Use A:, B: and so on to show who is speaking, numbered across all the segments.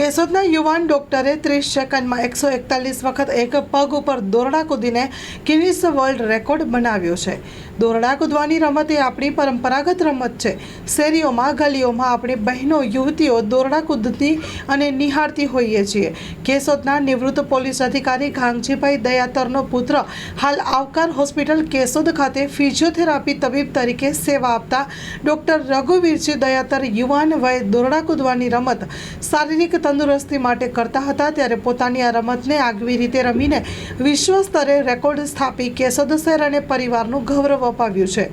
A: કેશોદના યુવાન ડોક્ટરે ત્રીસ સેકન્ડમાં એકસો એકતાલીસ વખત એક પગ ઉપર દોરડા કૂદીને ગિનિસ વર્લ્ડ રેકોર્ડ બનાવ્યો છે. દોરડા કૂદવાની રમત એ આપણી પરંપરાગત રમત છે. શેરીઓમાં, ગલીઓમાં આપણી બહેનો, યુવતીઓ દોરડા કૂદતી અને નિહાળતી હોઈએ છીએ. કેશોદના નિવૃત્ત પોલીસ અધિકારી ઘાંગજીભાઈ દયાતરનો પુત્ર હાલ આવકાર હોસ્પિટલ કેશોદ ખાતે ફિઝિયોથેરાપી તબીબ તરીકે સેવા આપતા ડૉક્ટર રઘુવીરજી દયાતર યુવાન વય દોરડા કૂદવાની રમત શારીરિક તંદુરસ્તી માટે કરતા હતા ત્યારે પોતાની આ રમતને આગવી રીતે રમીને વિશ્વ સ્તરે રેકોર્ડ સ્થાપી કેશોદ શહેર અને પરિવારનું ગૌરવ અપાવ્યું છે.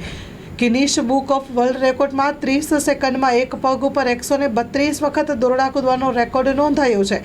A: ગિનીશ બુક ઓફ વર્લ્ડ રેકોર્ડમાં ત્રીસ સેકન્ડમાં એક પગ ઉપર એકસો ને બત્રીસ વખત દોરડા કૂદવાનો રેકોર્ડ નોંધાયો છે,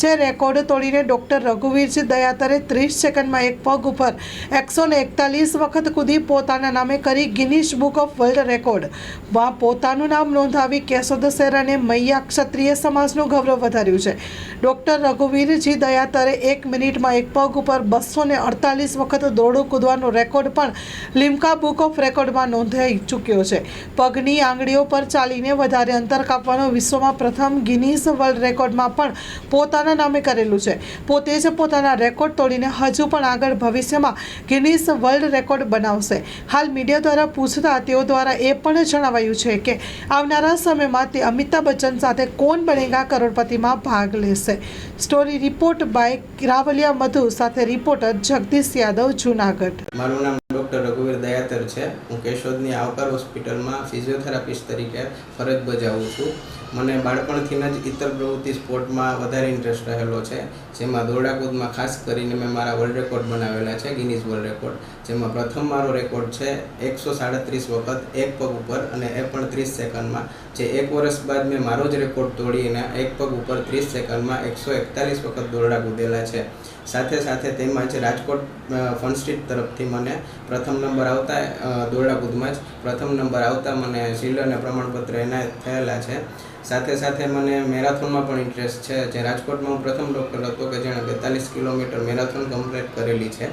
A: જે રેકોર્ડ તોડીને ડૉક્ટર રઘુવીરજી દયાતરે ત્રીસ સેકન્ડમાં એક પગ ઉપર એકસો ને એકતાલીસ વખત કૂદી પોતાના નામે કરી Guinness book of world record. માં પોતાનું નામ નોંધાવી કેશોદ અને મૈયા ક્ષત્રિય સમાજનું ગૌરવ વધાર્યું છે. ડૉક્ટર રઘુવીરજી દયાતરે એક મિનિટમાં એક પગ ઉપર બસો ને અડતાલીસ વખત દોરડું કૂદવાનો રેકોર્ડ પણ લિમ્કા બુક ઓફ રેકોર્ડમાં નોંધાઈ ચૂક્યો છે. પગની આંગળીઓ પર ચાલીને વધારે અંતર કાપવાનો વિશ્વમાં પ્રથમ ગિનીસ વર્લ્ડ રેકોર્ડમાં પણ પોતાના નામે કરેલું છે. પોતે જ પોતાના રેકોર્ડ તોડીને હજુ પણ આગળ ભવિષ્યમાં ગિનીસ વર્લ્ડ રેકોર્ડ બનાવશે. હાલ મીડિયા દ્વારા પૂછતા તેઓ દ્વારા એ પણ જણાવાયું છે કે, આવનારા સમયમાં તે અમિતાભ બચ્ચન સાથે કોણ બનેગા કરોડપતિમાં ભાગ લેશે. Story report by Ravaliya Madhu, સાથે રિપોર્ટર જગદીશ યાદવ, જુનાગઢ.
B: મારું નામ ડૉક્ટર રઘુવીર દયાતર છે. હું કેશોદની આવકાર હોસ્પિટલમાં ફિઝિયોથેરાપિસ્ટ તરીકે ફરજ બજાવું છું. મને બાળપણથી જ ઇતર પ્રવૃત્તિ સ્પોર્ટમાં વધારે ઇન્ટરેસ્ટ રહેલો છે. જેમાં દોરડાકૂદમાં ખાસ કરીને મેં મારા વર્લ્ડ રેકોર્ડ બનાવેલા છે ગિનીઝ વર્લ્ડ રેકોર્ડ જેમાં પ્રથમ મારો રેકોર્ડ છે એકસો સાડત્રીસ વખત, એક પગ ઉપર અને એ પણ ત્રીસ સેકન્ડમાં. જે એક વર્ષ બાદ મેં મારો જ રેકોર્ડ તોડીને એક પગ ઉપર ત્રીસ સેકન્ડમાં એકસો એકતાલીસ વખત દોરડા કૂદેલા છે. સાથે સાથે તેમાં જ રાજકોટ ફન સ્ટ્રીટ તરફથી મને પ્રથમ નંબર આવતા દોરડા કૂદમાં જ પ્રથમ નંબર આવતા મને શિલ્ડ અને પ્રમાણપત્ર એનાયત થયેલા છે. સાથે સાથે મને મેરાથોનમાં પણ ઇન્ટરેસ્ટ છે. જે રાજકોટમાં હું પ્રથમ ડૉક્ટર હતો કે જેણે બેતાલીસ કિલોમીટર મેરાથોન કમ્પ્લીટ કરેલી છે.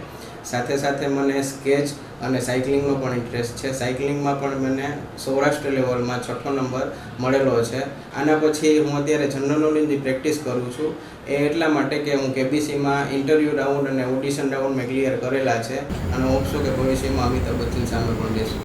B: સાથે સાથે મને સ્કેચ અને સાયકલિંગનો પણ ઇન્ટરેસ્ટ છે. સાયકલિંગમાં પણ મને સૌરાષ્ટ્ર લેવલમાં છઠ્ઠો નંબર મળેલો છે. આના પછી હું અત્યારે જનરલ નોલેજની પ્રેક્ટિસ કરું છું. એ એટલા માટે કે હું કેબીસીમાં ઇન્ટરવ્યૂ રાઉન્ડ અને ઓડિશન રાઉન્ડ મેં ક્લિયર કરેલા છે. અને હોપ છું કે ભવિષ્યમાં અમિતાભ બચ્ચન સામે પણ બેસું.